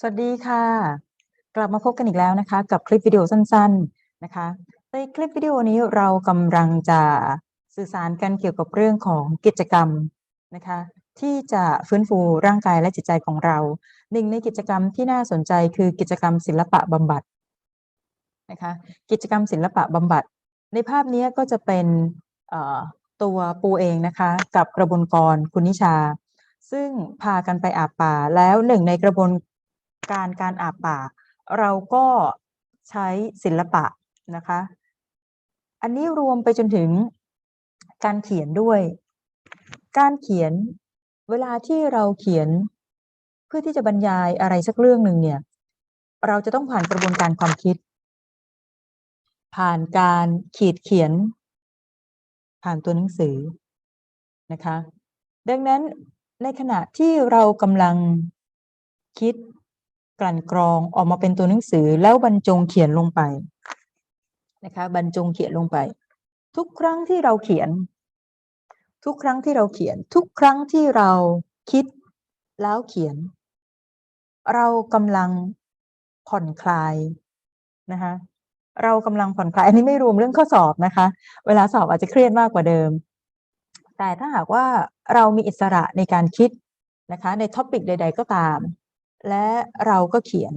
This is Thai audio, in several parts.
สวัสดีค่ะ กลับมาพบกันอีกแล้วนะคะ กับคลิปวิดีโอสั้น ๆนะคะ ในคลิปวิดีโอนี้เรากำลังจะสื่อสารกันเกี่ยวกับเรื่องของกิจกรรมนะคะ ที่จะฟื้นฟูร่างกายและจิตใจของเรา หนึ่งในกิจกรรมที่น่าสนใจคือกิจกรรมศิลปะบำบัดนะคะ กิจกรรมศิลปะบำบัด ในภาพนี้ก็จะเป็นตัวปูเองนะคะ กับกระบวนกรคุณนิชา ซึ่งพากันไปอาบป่าแล้วหนึ่งในกระบวน การการอาบป่า เราก็ใช้ศิลปะนะคะ อันนี้รวมไปจนถึงการเขียนด้วย การเขียนเวลาที่เราเขียนเพื่อที่จะบรรยายอะไรสักเรื่องหนึ่งเนี่ย เราจะต้องผ่านกระบวนการความคิด ผ่านการขีดเขียน ผ่านตัวหนังสือนะคะ ดังนั้นในขณะที่เรากำลังคิด กลั่นกรองออกมาเป็นตัวหนังสือแล้วบรรจงเขียนลงไปนะคะบรรจงเขียนลงไป ทุกครั้งที่เราเขียน ทุกครั้งที่เราเขียน ทุกครั้งที่เราคิดแล้วเขียน เรากำลังผ่อนคลายนะคะเรากำลังผ่อนคลายอันนี้ไม่รวมเรื่องข้อสอบนะคะ เวลาสอบอาจจะเครียดมากกว่าเดิม แต่ถ้าหากว่าเรามีอิสระในการคิดนะคะในท็อปิกใด ๆ ก็ตาม และเราก็เขียน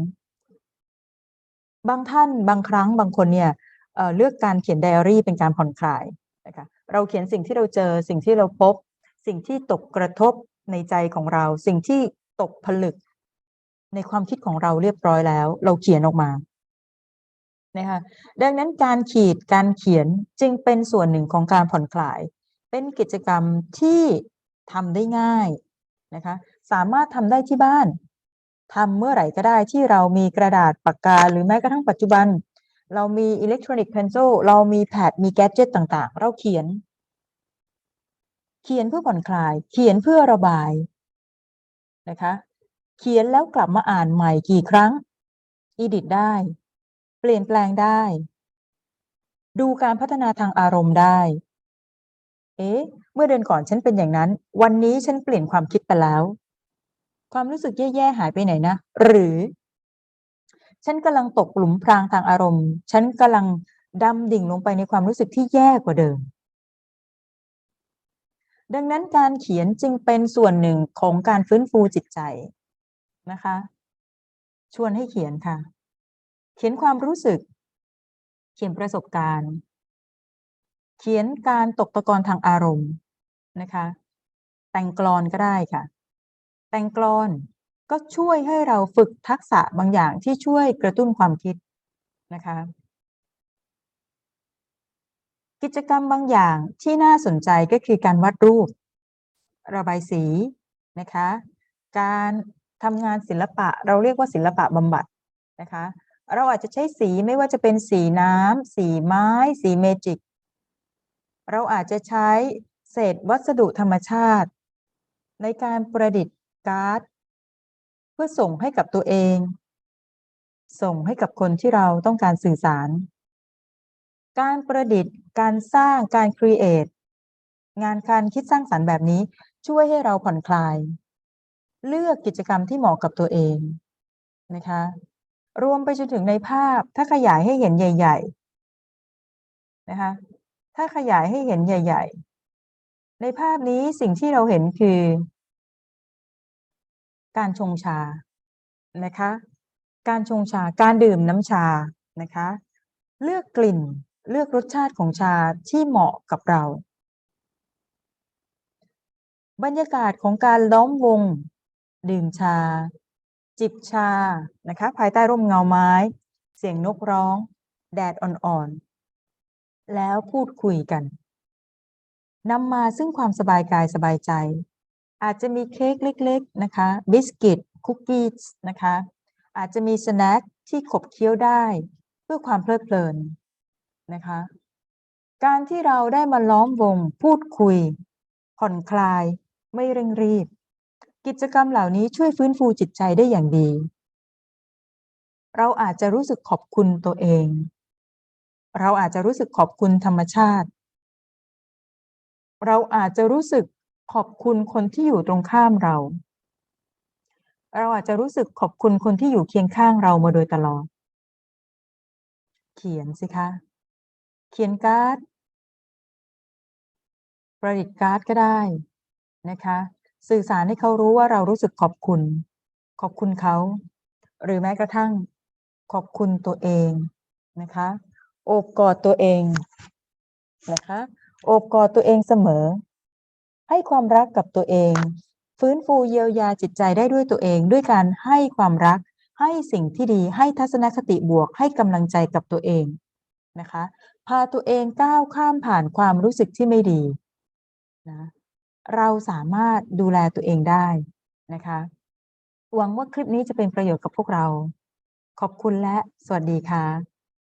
บางท่านบางครั้งบางคนเนี่ยเเลือกการเขียนไดอารี่เป็นการผ่อนคลายนะคะเราเขียนสิ่งที่เราเจอสิ่งที่เราพบ สิ่งที่ตกกระทบในใจของเรา สิ่งที่ตกผลึก ในความคิดของเราเรียบร้อยแล้ว เราเขียนออกมานะคะดังนั้นการขีดการเขียนจึงเป็นส่วนหนึ่งของการผ่อนคลาย เป็นกิจกรรมที่ทำได้ง่ายนะคะสามารถทำได้ที่บ้าน ทำเมื่อไหร่ก็ได้ที่เรามีกระดาษปากกา หรือแม้กระทั่งปัจจุบัน เรามีอิเล็กทรอนิกส์เพนซิลเรามีแพดมีแกจ g ตต่างๆ เราเขียน เขียนเพื่อผ่อนคลาย เขียนเพื่อระบายนะคะ เขียนแล้วกลับมาอ่านใหม่กี่ครั้งอีดิทได้ เปลี่ยนแปลงได้ ดูการพัฒนาทางอารมณ์ได้ เอ๊ะ เมื่อเดือนก่อนฉันเป็นอย่างนั้น วันนี้ฉันเปลี่ยนความคิดไปแล้ว ความรู้สึกแย่ ๆ หายไปไหนนะ หรือ ฉันกำลังตกหลุมพรางทางอารมณ์ ฉันกำลังดำดิ่งลงไปในความรู้สึกที่แย่กว่าเดิม ดังนั้นการเขียนจึงเป็นส่วนหนึ่งของการฟื้นฟูจิตใจนะคะ ชวนให้เขียนค่ะ เขียนความรู้สึก เขียนประสบการณ์ เขียนการตกตะกอนทางอารมณ์นะคะ แต่งกลอนก็ได้ค่ะ แต่งกลอนก็ช่วยให้เราฝึกทักษะบางอย่างที่ช่วยกระตุ้นความคิดนะคะ กิจกรรมบางอย่างที่น่าสนใจก็คือการวาดรูป ระบายสีนะคะ การทำงานศิลปะเราเรียกว่าศิลปะบำบัดนะคะ เราอาจจะใช้สีไม่ว่าจะเป็นสีน้ำสีไม้ สีเมจิก เราอาจจะใช้เศษวัสดุธรรมชาติ ในการประดิษฐ์ การ์ด เพื่อส่งให้กับตัวเอง ส่งให้กับคนที่เราต้องการสื่อสาร การประดิษฐ์ การสร้างการครีเอทงานการคิดสร้างสรรค์แบบนี้ช่วยให้เราผ่อนคลาย เลือกกิจกรรมที่เหมาะกับตัวเองนะคะ รวมไปจนถึงในภาพถ้าขยายให้เห็นใหญ่ ๆ นะคะ ถ้าขยายให้เห็นใหญ่ ๆ ในภาพนี้สิ่งที่เราเห็นคือ การชงชานะคะ การชงชาการดื่มน้ำชานะคะ เลือกกลิ่นเลือกรสชาติของชาที่เหมาะกับเรา บรรยากาศของการล้อมวง ดื่มชา จิบชานะคะ ภายใต้ร่มเงาไม้ เสียงนกร้อง แดดอ่อนๆ แล้วพูดคุยกันนำมาซึ่งความสบายกายสบายใจ อาจจะมีเค้กเล็กๆนะคะบิสกิตคุกกี้นะคะอาจจะมีสแน็คที่ขบเคี้ยวได้เพื่อความเพลิดเพลินนะคะ การที่เราได้มาล้อมวงพูดคุย ผ่อนคลาย ไม่เร่งรีบ กิจกรรมเหล่านี้ช่วยฟื้นฟูจิตใจได้อย่างดี เราอาจจะรู้สึกขอบคุณตัวเอง เราอาจจะรู้สึกขอบคุณธรรมชาติ เราอาจจะรู้สึก ขอบคุณคนที่อยู่ตรงข้ามเรา เราอาจจะรู้สึกขอบคุณคนที่อยู่เคียงข้างเรามาโดยตลอด เขียนสิคะ เขียนการ์ด ประดิษฐ์การ์ดก็ได้นะคะ สื่อสารให้เขารู้ว่าเรารู้สึกขอบคุณ ขอบคุณเขา หรือแม้กระทั่ง ขอบคุณตัวเองนะคะ โอบกอดตัวเองนะคะ โอบกอดตัวเองเสมอ ให้ความรักกับตัวเอง ฟื้นฟูเยียวยาจิตใจได้ด้วยตัวเอง ด้วยการให้ความรัก ให้สิ่งที่ดี ให้ทัศนคติบวก ให้กำลังใจกับตัวเองนะคะ พาตัวเองก้าวข้ามผ่านความรู้สึกที่ไม่ดีนะเราสามารถดูแลตัวเองได้นะคะ หวังว่าคลิปนี้จะเป็นประโยชน์กับพวกเรา ขอบคุณและสวัสดีค่ะ